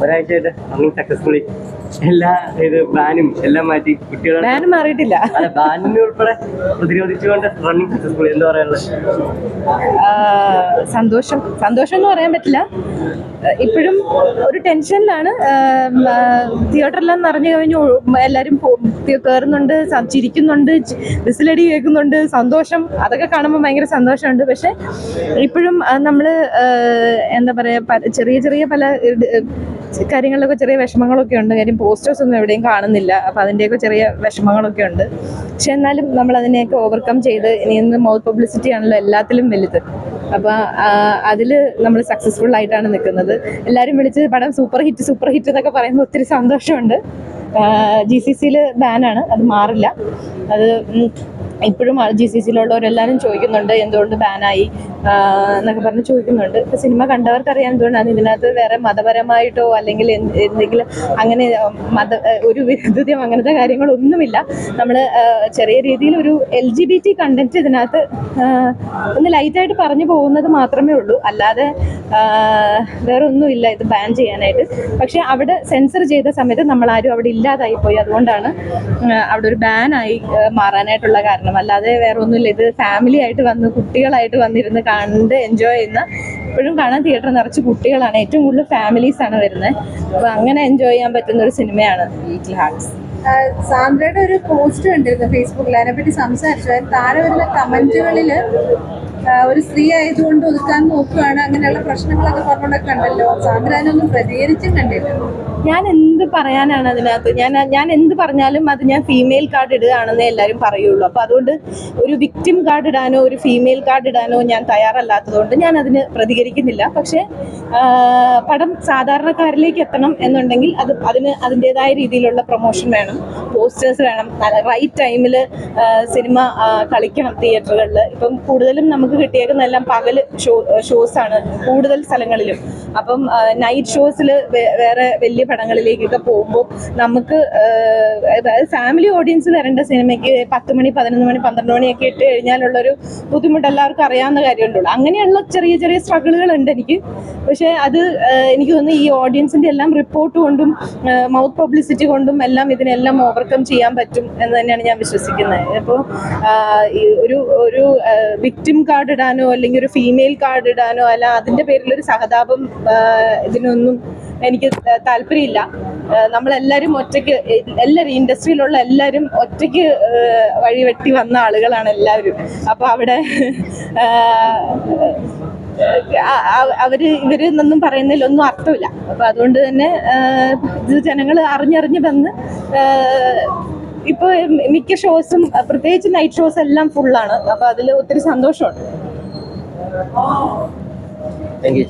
ഒരാഴ്ചയായിട്ട് അങ്ങനെ സക്സസ്ഫുള്ളി എല്ലാ ഇത് ബാനും എല്ലാം മാറ്റി കുട്ടികളെ ബാനും മാറിയിട്ടില്ല. അല്ല ബാനിനെ ഉൾപ്പെടെ പ്രതിരോധിച്ചുകൊണ്ട് റണ്ണിങ് സക്സസ്ഫുൾ എന്താ പറയാനുള്ളത്? സന്തോഷം. സന്തോഷം എന്ന് പറയാൻ പറ്റില്ല. ഇപ്പോഴും ഒരു ടെൻഷനിലാണ്. തിയേറ്ററിലെല്ലാം നിറഞ്ഞു കഴിഞ്ഞു. എല്ലാവരും കയറുന്നുണ്ട് ചിരിക്കുന്നുണ്ട് വിസിലടി കേൾക്കുന്നുണ്ട്. സന്തോഷം. അതൊക്കെ കാണുമ്പോൾ ഭയങ്കര സന്തോഷമുണ്ട്. പക്ഷെ ഇപ്പോഴും നമ്മൾ എന്താ പറയുക ചെറിയ ചെറിയ പല കാര്യങ്ങളിലൊക്കെ ചെറിയ വിഷമങ്ങളൊക്കെ ഉണ്ട്. കാര്യം പോസ്റ്റേഴ്സ് ഒന്നും എവിടെയും കാണുന്നില്ല. അപ്പം അതിന്റെയൊക്കെ ചെറിയ വിഷമങ്ങളൊക്കെ ഉണ്ട്. പക്ഷെ എന്നാലും നമ്മൾ അതിനെയൊക്കെ ഓവർകം ചെയ്ത് ഇനി ഇന്ന് മൗത്ത് പബ്ലിസിറ്റി ആണല്ലോ എല്ലാത്തിലും വലുത്. അപ്പോൾ അതിൽ നമ്മൾ സക്സസ്ഫുൾ ആയിട്ടാണ് നിൽക്കുന്നത്. എല്ലാവരും വിളിച്ച് പടം സൂപ്പർ ഹിറ്റ് സൂപ്പർ ഹിറ്റ് എന്നൊക്കെ പറയുമ്പോൾ ഒത്തിരി സന്തോഷമുണ്ട്. ജി സി സിയിൽ ബാനാണ് അത് മാറില്ല. അത് ഇപ്പോഴും ജി സി സിയിലുള്ളവരെല്ലാവരും ചോദിക്കുന്നുണ്ട് എന്തുകൊണ്ട് ബാനായി എന്നൊക്കെ പറഞ്ഞ് ചോദിക്കുന്നുണ്ട്. ഇപ്പം സിനിമ കണ്ടവർക്കറിയാം എന്തുകൊണ്ടാണ് ഇതിനകത്ത് വേറെ മതപരമായിട്ടോ അല്ലെങ്കിൽ എന്ത് എന്തെങ്കിലും അങ്ങനെ മത ഒരു വിരുദ്ധതയോ അങ്ങനത്തെ കാര്യങ്ങളൊന്നുമില്ല. നമ്മൾ ചെറിയ രീതിയിൽ ഒരു L G B T content ഇതിനകത്ത് ഒന്ന് ലൈറ്റായിട്ട് പറഞ്ഞു പോകുന്നത് മാത്രമേ ഉള്ളൂ. അല്ലാതെ ആ, വേറെ ഒന്നുമില്ല ഇത് ബാൻ ചെയ്യാനായിട്ട്. പക്ഷെ അവിടെ സെൻസർ ചെയ്ത സമയത്ത് നമ്മൾ ആരും അവിടെ ഇല്ലാതായി പോയി. അതുകൊണ്ടാണ് അവിടെ ഒരു ബാനായി മാറാനായിട്ടുള്ള കാരണം. അല്ലാതെ വേറെ ഒന്നുമില്ല ഇത് ഫാമിലി ആയിട്ട് വന്ന് കുട്ടികളായിട്ട് വന്നിരുന്ന് കണ്ട് എൻജോയ് ചെയ്യുന്ന ഇപ്പോഴും കാണാൻ തിയേറ്റർ നിറച്ച് കുട്ടികളാണ്. ഏറ്റവും കൂടുതൽ ഫാമിലീസ് ആണ് വരുന്നത്. അപ്പോൾ അങ്ങനെ എൻജോയ് ചെയ്യാൻ പറ്റുന്ന ഒരു സിനിമയാണ് സാന്ദ്രയുടെ ഒരു പോസ്റ്റ് കണ്ടിരുന്നു ഫേസ്ബുക്കിൽ അതിനെപ്പറ്റി സംസാരിച്ചു. താഴെ വരുന്ന കമന്റുകളിൽ ഒരു സ്ത്രീ ആയതുകൊണ്ട് ഒതുക്കാൻ നോക്കുകയാണ്. അങ്ങനെയുള്ള പ്രശ്നങ്ങളൊക്കെ പറഞ്ഞുകൊണ്ടൊക്കെ കണ്ടല്ലോ. സാന്ദ്രാനൊന്നും പ്രതികരിച്ചും കണ്ടില്ല. ഞാൻ എന്ത് പറയാനാണ് അതിനകത്ത്? ഞാൻ ഞാൻ എന്ത് പറഞ്ഞാലും അത് ഞാൻ ഫീമെയിൽ കാർഡ് ഇടുകയാണെന്നേ എല്ലാവരും പറയുള്ളൂ. അപ്പോൾ അതുകൊണ്ട് ഒരു വിക്ടിം കാർഡ് ഇടാനോ ഒരു ഫീമെയിൽ കാർഡ് ഇടാനോ ഞാൻ തയ്യാറല്ലാത്തതുകൊണ്ട് ഞാൻ അതിന് പ്രതികരിക്കുന്നില്ല. പക്ഷേ പടം സാധാരണക്കാരിലേക്ക് എത്തണം എന്നുണ്ടെങ്കിൽ അത് അതിന് അതിന്റെതായ രീതിയിലുള്ള പ്രൊമോഷൻ വേണം പോസ്റ്റേഴ്സ് വേണം. റൈറ്റ് ടൈമിൽ സിനിമ കളിക്കണം തിയേറ്ററുകളിൽ ഇപ്പം കൂടുതലും നമുക്ക് കിട്ടിയേക്കുന്നതെല്ലാം പകൽ ഷോ ഷോസാണ് കൂടുതൽ സ്ഥലങ്ങളിലും. അപ്പം നൈറ്റ് ഷോസിൽ വേറെ വലിയ പടങ്ങളിലേക്കൊക്കെ പോകുമ്പോൾ നമുക്ക് ഫാമിലി ഓഡിയൻസ് വരേണ്ട സിനിമയ്ക്ക് പത്ത് മണി പതിനൊന്ന് മണി പന്ത്രണ്ട് മണിയൊക്കെ ഇട്ട് കഴിഞ്ഞാലുള്ളൊരു ബുദ്ധിമുട്ട് എല്ലാവർക്കും അറിയാവുന്ന കാര്യമുണ്ടല്ലോ അങ്ങനെയുള്ള ചെറിയ ചെറിയ സ്ട്രഗിളുകൾ ഉണ്ട് എനിക്ക്. പക്ഷേ അത് എനിക്ക് തോന്നുന്നു ഈ ഓഡിയൻസിന്റെ എല്ലാം റിപ്പോർട്ട് കൊണ്ടും മൗത്ത് പബ്ലിസിറ്റി കൊണ്ടും എല്ലാം ഇതിനെല്ലാം ഓവർകം ചെയ്യാൻ പറ്റും എന്ന് തന്നെയാണ് ഞാൻ വിശ്വസിക്കുന്നത്. അപ്പോൾ ഒരു ഒരു വിക്ടിം കാർഡ് ഇടാനോ അല്ലെങ്കിൽ ഒരു ഫീമെയിൽ കാർഡ് ഇടാനോ അല്ല പേരിൽ ഒരു സഹതാപം ഇതിനൊന്നും എനിക്ക് താല്പര്യമില്ല. നമ്മളെല്ലാവരും ഒറ്റയ്ക്ക് എല്ലാവരും ഇൻഡസ്ട്രിയിലുള്ള എല്ലാവരും ഒറ്റയ്ക്ക് വഴി വെട്ടി വന്ന ആളുകളാണ് എല്ലാവരും. അപ്പോൾ അവിടെ അവർ ഇവർ എന്നൊന്നും പറയുന്നതിലൊന്നും അർത്ഥമില്ല. അപ്പൊ അതുകൊണ്ട് തന്നെ ജനങ്ങൾ അറിഞ്ഞറിഞ്ഞ് വന്ന് ഇപ്പോൾ ഇപ്പൊ മിക്ക ഷോസും പ്രത്യേകിച്ച് നൈറ്റ് ഷോസ് എല്ലാം ഫുള്ളാണ്. അപ്പൊ അതിൽ ഒത്തിരി സന്തോഷമുണ്ട്. Thank you